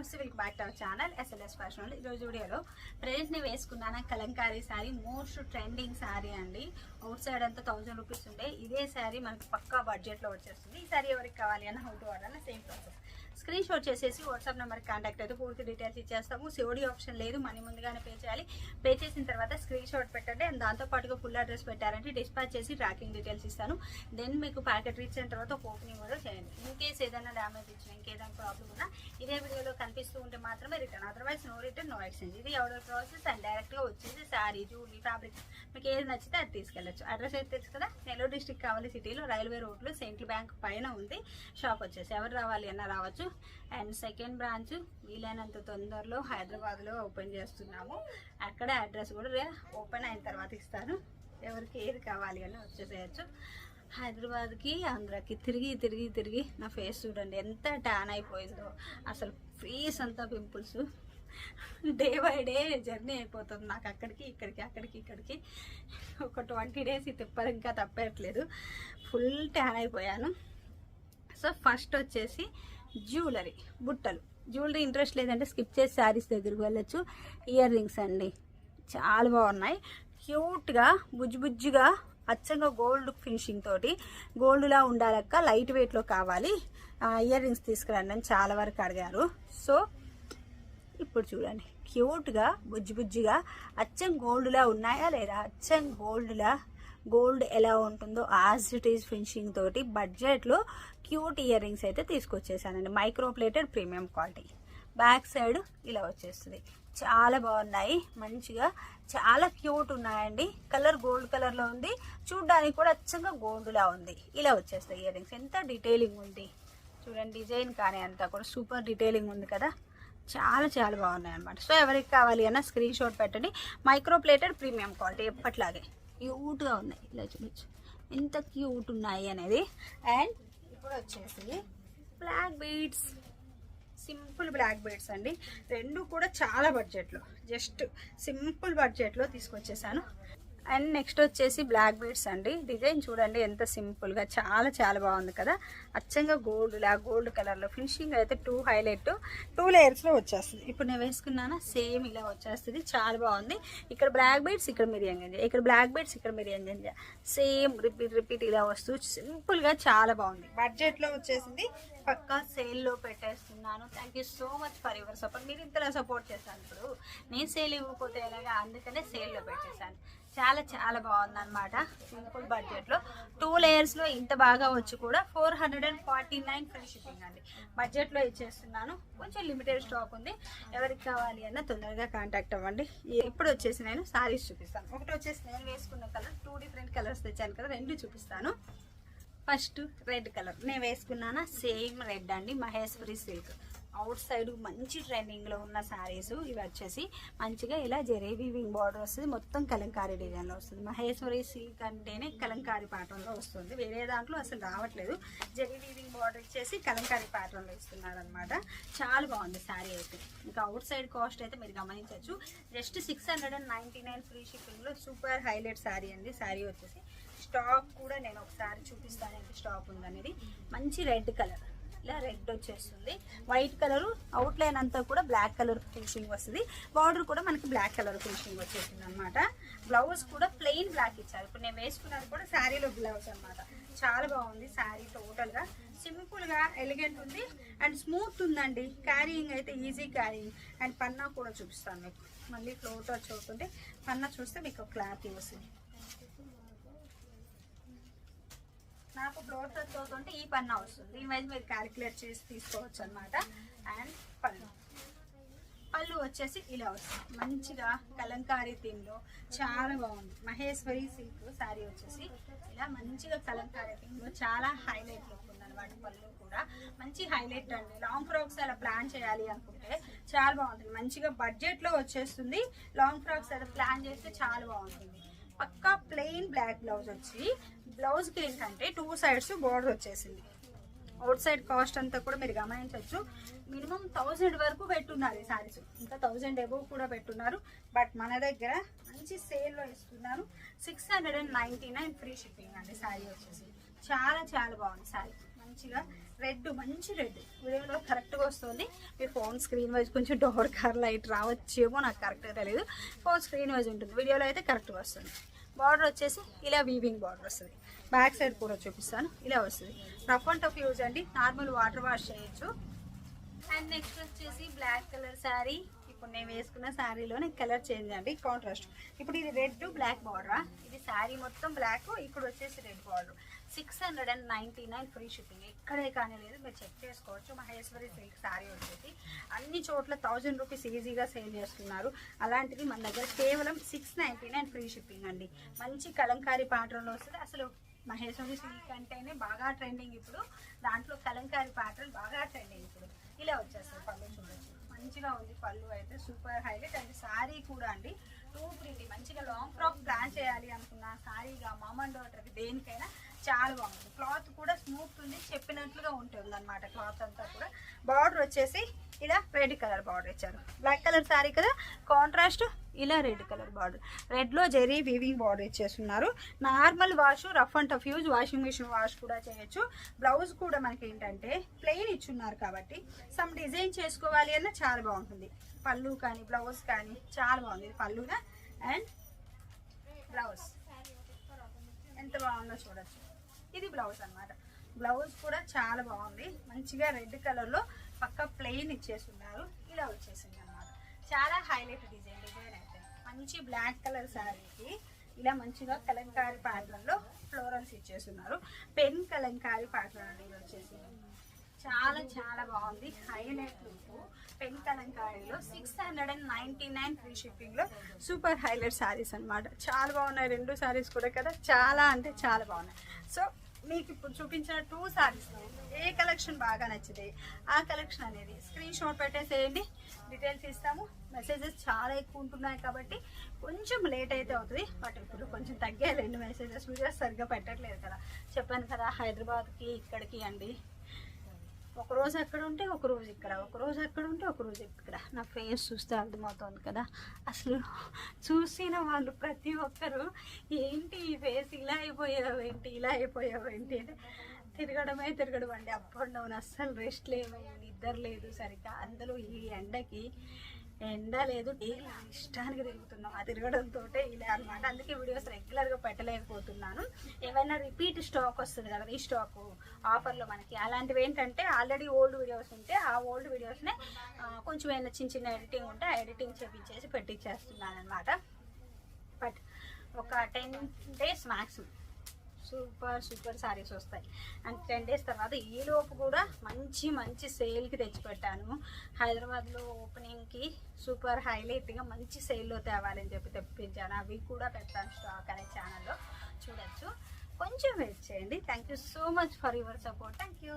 నమస్తే welcome back to our channel SLS fashion ఈ రోజు వీడియోలో ప్రెజెంట్ని వేసుకున్నాను కలంకారీ శారీ మోస్ట్ ట్రెండింగ్ శారీ అండి. అవుట్ సైడ్ అంతా థౌసండ్ రూపీస్ ఉండే. ఇదే శారీ మనకి పక్కా బడ్జెట్లో వచ్చేస్తుంది. ఈ శారీ ఎవరికి కావాలి అన్న హౌ టు వాడాలి సేమ్ ప్రాసెస్ స్క్రీన్ షాట్ చేసేసి వాట్సాప్ నెంబర్ కాంటాక్ట్ అయితే పూర్తి డీటెయిల్స్ ఇచ్చేస్తాము. సిఓడి ఆప్షన్ లేదు మనీ ముందుగానే పే చేయాలి. పే చేసిన తర్వాత స్క్రీన్ షాట్ పెట్టండి. అండ్ దాంతో పాటుగా ఫుల్ అడ్రస్ పెట్టారంటే డిస్పాచ్ చేసి ట్రాకింగ్ డీటెయిల్స్ ఇస్తాను. దెన్ మీకు ప్యాకెట్ రీచ్ అయిన తర్వాత ఒక ఓపెనింగ్ కూడా చేయండి. ఇన్ కేస్ ఏదైనా డ్యామేజ్ ఇచ్చినా ఇంకేదైనా ప్రాబ్లం ఉన్నా ఇదే వీడియోలో కనిపిస్తూ మాత్రమే return otherwise no return no exchange. ఇది ఎవరి ప్రాసెస్ అండ్ డైరెక్ట్గా వచ్చేసి శారీ జూలీ ఫ్యాబ్రిక్. మీకు ఏది నచ్చితే అది తీసుకెళ్ళచ్చు. అడ్రస్ అయితే తెలుసు కదా? నెల్లూరు డిస్టిక్ కావాలి సిటీలో రైల్వే రోడ్లో సెంట్రల్ బ్యాంక్ పైన ఉంది షాప్ వచ్చేసి. ఎవరు రావాలి అన్న రావచ్చు. అండ్ సెకండ్ బ్రాంచ్ వీలైనంత తొందరలో హైదరాబాద్లో ఓపెన్ చేస్తున్నాము. అక్కడ అడ్రస్ కూడా ఓపెన్ అయిన తర్వాత ఇస్తాను. ఎవరికి ఏది కావాలి అని వచ్చేసేయచ్చు. హైదరాబాద్కి ఆంధ్రాకి తిరిగి తిరిగి తిరిగి నా ఫేస్ చూడండి ఎంత ట్యాన్ అయిపోయిందో. అసలు ఫేస్ అంతా pimples day by day journey అయిపోతుంది నాకు అక్కడికి ఇక్కడికి అక్కడికి ఇక్కడికి. ఒక ట్వంటీ డేస్ ఈ తిప్పలు ఇంకా తప్పేయట్లేదు. ఫుల్ ట్యాన్ అయిపోయాను. సో ఫస్ట్ వచ్చేసి జ్యువెలరీ బుట్టలు. జ్యువెలరీ ఇంట్రెస్ట్ లేదంటే స్కిప్ చేసి శారీస్ దగ్గరికి వెళ్ళొచ్చు. ఇయర్ రింగ్స్ అండి. చాలా బాగున్నాయి. క్యూట్గా బుజ్జి బుజ్జిగా అచ్చంగా గోల్డ్ ఫినిషింగ్ తోటి గోల్డ్లా ఉండాలక్క లైట్ వెయిట్లో కావాలి. ఇయర్ రింగ్స్ తీసుకురండి అని చాలా వరకు అడిగారు. సో ఇప్పుడు చూడండి. క్యూట్గా బుజ్జి బుజ్జిగా అచ్చం గోల్డ్లా ఉన్నాయా లేదా? అచ్చం గోల్డ్లా గోల్డ్ ఎలా ఉంటుందో యాజ్ ఇట్ ఈజ్ ఫినిషింగ్ తోటి బడ్జెట్లో క్యూట్ ఇయర్ రింగ్స్ అయితే తీసుకొచ్చేసానండి. Micro plated premium quality back side ఇలా వచ్చేస్తుంది. చాలా బాగున్నాయి. మంచిగా చాలా క్యూట్ ఉన్నాయండి. కలర్ గోల్డ్ కలర్లో ఉంది. చూడ్డానికి కూడా అచ్చంగా గోల్డ్లా ఉంది. ఇలా వచ్చేస్తాయి ఇయర్ రింగ్స్ ఎంత డీటెయిలింగ్ ఉంది. చూడండి డిజైన్ కానీ అంతా కూడా సూపర్ డీటెయిలింగ్ ఉంది కదా. చాలా చాలా బాగున్నాయి అనమాట సో ఎవరికి కావాలి అన్న స్క్రీన్ షాట్ పెట్టండి. మైక్రో ప్లేటెడ్ ప్రీమియం క్వాలిటీ ఎప్పట్లాగే. క్యూట్గా ఉన్నాయి. ఇలా చూడొచ్చు. ఎంత క్యూట్ ఉన్నాయి అనేది. అండ్ ఇప్పుడు వచ్చేసి black beads simple black beads అండి. రెండు కూడా చాలా బడ్జెట్లో. జస్ట్ సింపుల్ బడ్జెట్లో తీసుకొచ్చేసాను. అండ్ నెక్స్ట్ వచ్చేసి బ్లాక్ బీడ్స్ అండి. డిజైన్ చూడండి ఎంత సింపుల్గా చాలా చాలా బాగుంది కదా. అచ్చంగా గోల్డ్ లా గోల్డ్ కలర్లో ఫినిషింగ్ అయితే టూ హైలైట్ టూ లేయర్స్లో వచ్చేస్తుంది. ఇప్పుడు నేను వేసుకున్నాను? సేమ్ ఇలా వచ్చేస్తుంది. చాలా బాగుంది. ఇక్కడ బ్లాక్ బీడ్స్ ఇక్కడ మిరియం గంజ ఇక్కడ బ్లాక్ బీడ్స్ ఇక్కడ మిరియం గంజ సేమ్ రిపీట్ రిపీట్ ఇలా వస్తూ సింపుల్గా చాలా బాగుంది. బడ్జెట్లో వచ్చేసింది. పక్కా సేల్లో పెట్టేస్తున్నాను. Thank you so much for your support. మీరు ఇంతలా సపోర్ట్ చేశాను ఇప్పుడు. నేను సేల్ ఇవ్వకపోతే ఎలాగా? అందుకనే సేల్లో పెట్టేశాను. చాలా చాలా బాగుందన్నమాట. సింపుల్ బడ్జెట్లో టూ లేయర్స్లో ఇంత బాగా వచ్చి కూడా four hundred and forty nine free shipping అండి బడ్జెట్లో ఇచ్చేస్తున్నాను. కొంచెం లిమిటెడ్ స్టాక్ ఉంది. ఎవరికి కావాలి అన్న తొందరగా కాంటాక్ట్ అవ్వండి. ఇప్పుడు వచ్చేసి నేను సారీస్ చూపిస్తాను. ఒకటి వచ్చేసి నేను వేసుకున్న కలర్ టూ డిఫరెంట్ కలర్స్ తెచ్చాను కదా రెండు చూపిస్తాను. ఫస్ట్ రెడ్ కలర్ నేను వేసుకున్నానా? సేమ్ రెడ్ అండి. మహేశ్వరి సిల్క్ అవుట్ సైడ్ మంచి ట్రెండింగ్లో ఉన్న శారీస్ ఇవి వచ్చేసి మంచిగా ఇలా జెరీ వీవింగ్ బార్డర్ వస్తుంది. మొత్తం కలంకారీ డిజైన్లో వస్తుంది. మహేశ్వరి సిల్క్ అంటేనే కలంకారీ ప్యాటర్న్లో వస్తుంది. వేరే దాంట్లో అసలు రావట్లేదు. జెరీ వీవింగ్ బార్డర్ ఇచ్చేసి కలంకారీ ప్యాటర్న్లో ఇస్తున్నారు అనమాట చాలా బాగుంది శారీ అయితే. ఇంకా అవుట్ సైడ్ కాస్ట్ అయితే మీరు గమనించవచ్చు just six hundred and ninety nine free షిప్పింగ్లో సూపర్ హైలైట్ శారీ అండి. శారీ వచ్చేసి స్టాక్ కూడా నేను ఒకసారి చూపిస్తాను. ఎంత స్టాక్ ఉందనేది. మంచి రెడ్ కలర్. ఇలా రెడ్ వచ్చేస్తుంది. వైట్ కలర్ అవుట్ లైన్ అంతా కూడా బ్లాక్ కలర్ ఫినిషింగ్ వస్తుంది. బార్డర్ కూడా మనకి బ్లాక్ కలర్ ఫినిషింగ్ వచ్చేసింది అనమాట బ్లౌజ్ కూడా ప్లెయిన్ బ్లాక్ ఇచ్చారు. ఇప్పుడు నేను వేసుకున్నది కూడా శారీలో బ్లౌజ్ అనమాట చాలా బాగుంది శారీ టోటల్గా సింపుల్గా ఎలిగెంట్ ఉంది. అండ్ స్మూత్ ఉందండి. క్యారీయింగ్ అయితే ఈజీ క్యారీయింగ్ అండ్ పన్నా కూడా చూపిస్తాను మీకు. మళ్ళీ ఫ్లోట్ వచ్చి పన్నా చూస్తే మీకు క్లారిటీ వస్తుంది. నాకు బ్రోకర్స్ తోతో ఉంటే ఈ పన్ను వస్తుంది ఈ వైజ్ మీరు క్యాలిక్యులేట్ చేసి తీసుకోవచ్చు అనమాట అండ్ పళ్ళు. పళ్ళు వచ్చేసి ఇలా వస్తుంది మంచిగా కలంకారీ థీమ్లో చాలా బాగుంది. మహేశ్వరి సిల్క్ శారీ వచ్చేసి ఇలా మంచిగా కలంకారీ థీమ్లో చాలా హైలైట్ లుక్ ఉందన్నమాట పళ్ళు కూడా. మంచి హైలైట్ అండి. లాంగ్ ఫ్రాక్స్ అలా ప్లాన్ చేయాలి అనుకుంటే చాలా బాగుంటుంది. మంచిగా బడ్జెట్లో వచ్చేస్తుంది. లాంగ్ ఫ్రాక్స్ అలా ప్లాన్ చేస్తే చాలా బాగుంటుంది. పక్కా ప్లెయిన్ బ్లాక్ బ్లౌజ్ వచ్చి బ్లౌజ్కి ఏంటంటే టూ సైడ్స్ బోర్డర్ వచ్చేసింది. అవుట్ సైడ్ కాస్ట్ అంతా కూడా మీరు గమనించవచ్చు. మినిమం థౌజండ్ వరకు పెట్టున్నారు ఈ సారీస్ ఇంకా థౌజండ్ ఎబోవ్ కూడా పెట్టున్నారు. బట్ మన దగ్గర మంచి సేల్లో ఇస్తున్నారు. Six hundred and ninety nine free shipping అండి శారీ వచ్చేసి. చాలా చాలా బాగుంది శారీ మంచిగా రెడ్ మంచి రెడ్ వీడియోలో కరెక్ట్గా వస్తుంది. మీ ఫోన్ స్క్రీన్ వైజ్ కొంచెం డోర్ కార్ లైట్ రావచ్చేమో నాకు కరెక్ట్గా తెలియదు ఫోన్ స్క్రీన్ వైజ్ ఉంటుంది. వీడియోలో అయితే కరెక్ట్గా వస్తుంది. బార్డర్ వచ్చేసి ఇలా వీవింగ్ బార్డర్ వస్తుంది. బ్యాక్ సైడ్ కూడా చూపిస్తాను. ఇలా వస్తుంది. రఫ్ అండ్ టఫ్ యూజ్ అండి. నార్మల్ వాటర్ వాష్ చేయొచ్చు. అండ్ నెక్స్ట్ వచ్చేసి బ్లాక్ కలర్ శారీ ఇప్పుడు నేను వేసుకున్న శారీలోనే కలర్ చేంజ్ అండి. కాంట్రాస్ట్ ఇప్పుడు ఇది రెడ్ బ్లాక్ బార్డరా శారీ మొత్తం బ్లాక్ ఇక్కడ వచ్చేసి red border six hundred and ninety nine free shipping ఎక్కడే కానీ లేదు మీరు చెక్ చేసుకోవచ్చు. మహేశ్వరి సిల్క్ శారీ వచ్చేసి అన్ని చోట్ల థౌజండ్ రూపీస్ ఈజీగా సేల్ చేస్తున్నారు. అలాంటిది మన దగ్గర కేవలం six ninety nine free shipping అండి. మంచి కలంకారీ పాటలో వస్తుంది. అసలు మహేశ్వరి సిల్క్ అంటేనే బాగా ట్రెండింగ్ ఇప్పుడు. దాంట్లో కలంకారీ పాటలు బాగా ట్రెండింగ్ ఇప్పుడు. ఇలా వచ్చేస్తారు పళ్ళు చూడొచ్చు. మంచిగా ఉంది పళ్ళు అయితే సూపర్ హైలైట్ అండ్ శారీ కూడా అండి. సూపర్ ప్రిటీ మంచిగా లాంగ్ ఫ్రాక్ ప్లాన్ చేయాలి అనుకున్న. సారీగా మామన్ డాటర్కి దేనికైనా చాలా బాగుంది క్లాత్ కూడా స్మూత్ ఉంది చెప్పినట్లుగా ఉంటుంది అనమాట క్లాత్ అంతా కూడా. బార్డర్ వచ్చేసి ఇలా రెడ్ కలర్ బార్డర్ ఇచ్చారు. బ్లాక్ కలర్ శారీ కదా? కాంట్రాస్ట్ ఇలా రెడ్ కలర్ బార్డర్. రెడ్లో జెరీ వీవింగ్ బార్డర్ ఇచ్చేస్తున్నారు. Normal wash rough and tough use washing machine wash కూడా చేయొచ్చు. బ్లౌజ్ కూడా మనకి ఏంటంటే ప్లెయిన్ ఇచ్చున్నారు కాబట్టి సమ్ డిజైన్ చేసుకోవాలి అన్న చాలా బాగుంటుంది. పళ్ళు కానీ బ్లౌజ్ కానీ చాలా బాగుంది. పళ్ళుగా అండ్ బ్లౌజ్. ఎంత బాగుందో చూడొచ్చు. ఇది బ్లౌజ్ అన్నమాట. బ్లౌజ్ కూడా చాలా బాగుంది. మంచిగా రెడ్ కలర్లో పక్క ప్లెయిన్ ఇచ్చేస్తున్నారు. ఇలా వచ్చేసింది అన్నమాట. చాలా హైలైట్ డిజైన్ డిజైన్ మంచి బ్లాక్ కలర్ శారీకి ఇలా మంచిగా కలంకారీ ప్యాటర్న్లో ఫ్లోరల్స్ ఇచ్చేస్తున్నారు పెన్ కలంకారీ ప్యాటర్న్ అండి ఇది వచ్చేసి. చాలా చాలా బాగుంది. Highlight look pen కలంకారీలో six hundred and ninety nine free షిప్పింగ్లో సూపర్ హైలైట్ శారీస్ అన్నమాట. చాలా బాగున్నాయి. రెండు శారీస్ కూడా కదా. చాలా అంటే చాలా బాగున్నాయి. సో మీకు ఇప్పుడు చూపించిన టూ శారీస్ ఏ కలెక్షన్ బాగా నచ్చింది ఆ కలెక్షన్ అనేది స్క్రీన్ షాట్ పెట్టేసేయండి. డీటెయిల్స్ ఇస్తాము. మెసేజెస్ చాలా ఎక్కువ ఉంటున్నాయి కాబట్టి కొంచెం లేట్ అయితే అవుతుంది. బట్ ఇప్పుడు కొంచెం తగ్గాయి రెండు మెసేజెస్ వీడియోస్ సరిగ్గా పెట్టట్లేదు కదా. చెప్పాను కదా హైదరాబాద్కి ఇక్కడికి అండి. ఒక రోజు అక్కడ ఉంటే ఒక రోజు ఇక్కడ ఒక రోజు అక్కడ ఉంటే ఒక రోజు ఇక్కడ. నా ఫేస్ చూస్తే అర్థమవుతుంది కదా. అసలు చూసిన వాళ్ళు ప్రతి ఒక్కరూ ఏంటి ఈ ఫేస్ ఇలా అయిపోయావు ఏంటి ఇలా అయిపోయావు ఏంటి అంటే తిరగడమే తిరగడం అండి. అప్ అండ్ డౌన్ అస్సలు రెస్ట్ లేదు నిద్ర లేదు సరిగ్గా. అందులో ఈ ఎండకి ఎండ లేదు డైలీ ఇష్టానికి తిరుగుతున్నాం. ఆ తిరగడంతో ఇలా అనమాట అందుకే వీడియోస్ రెగ్యులర్గా పెట్టలేకపోతున్నాను. ఏమైనా రిపీట్ స్టాక్ వస్తుంది కదా ఈ స్టాక్ ఆఫర్లో మనకి. అలాంటివి ఏంటంటే ఆల్రెడీ ఓల్డ్ వీడియోస్ ఉంటే ఆ ఓల్డ్ వీడియోస్నే కొంచెం ఏమైనా చిన్న చిన్న ఎడిటింగ్ ఉంటే ఆ ఎడిటింగ్ చేపించేసి పెట్టించేస్తున్నాను అనమాట బట్ ఒక ten days maximum super super saris వస్తాయి. అండ్ టెన్ డేస్ తర్వాత ఈ లోపు కూడా మంచి మంచి సేల్కి తెచ్చిపెట్టాను. హైదరాబాద్లో ఓపెనింగ్కి సూపర్ హైలైట్గా మంచి సేల్లో తేవాలని చెప్పి తెప్పించాను. అవి కూడా పెడతాను స్టాక్ అనే ఛానల్లో. చూడొచ్చు. కొంచెం వెయిట్ చేయండి. Thank you so much for your support. Thank you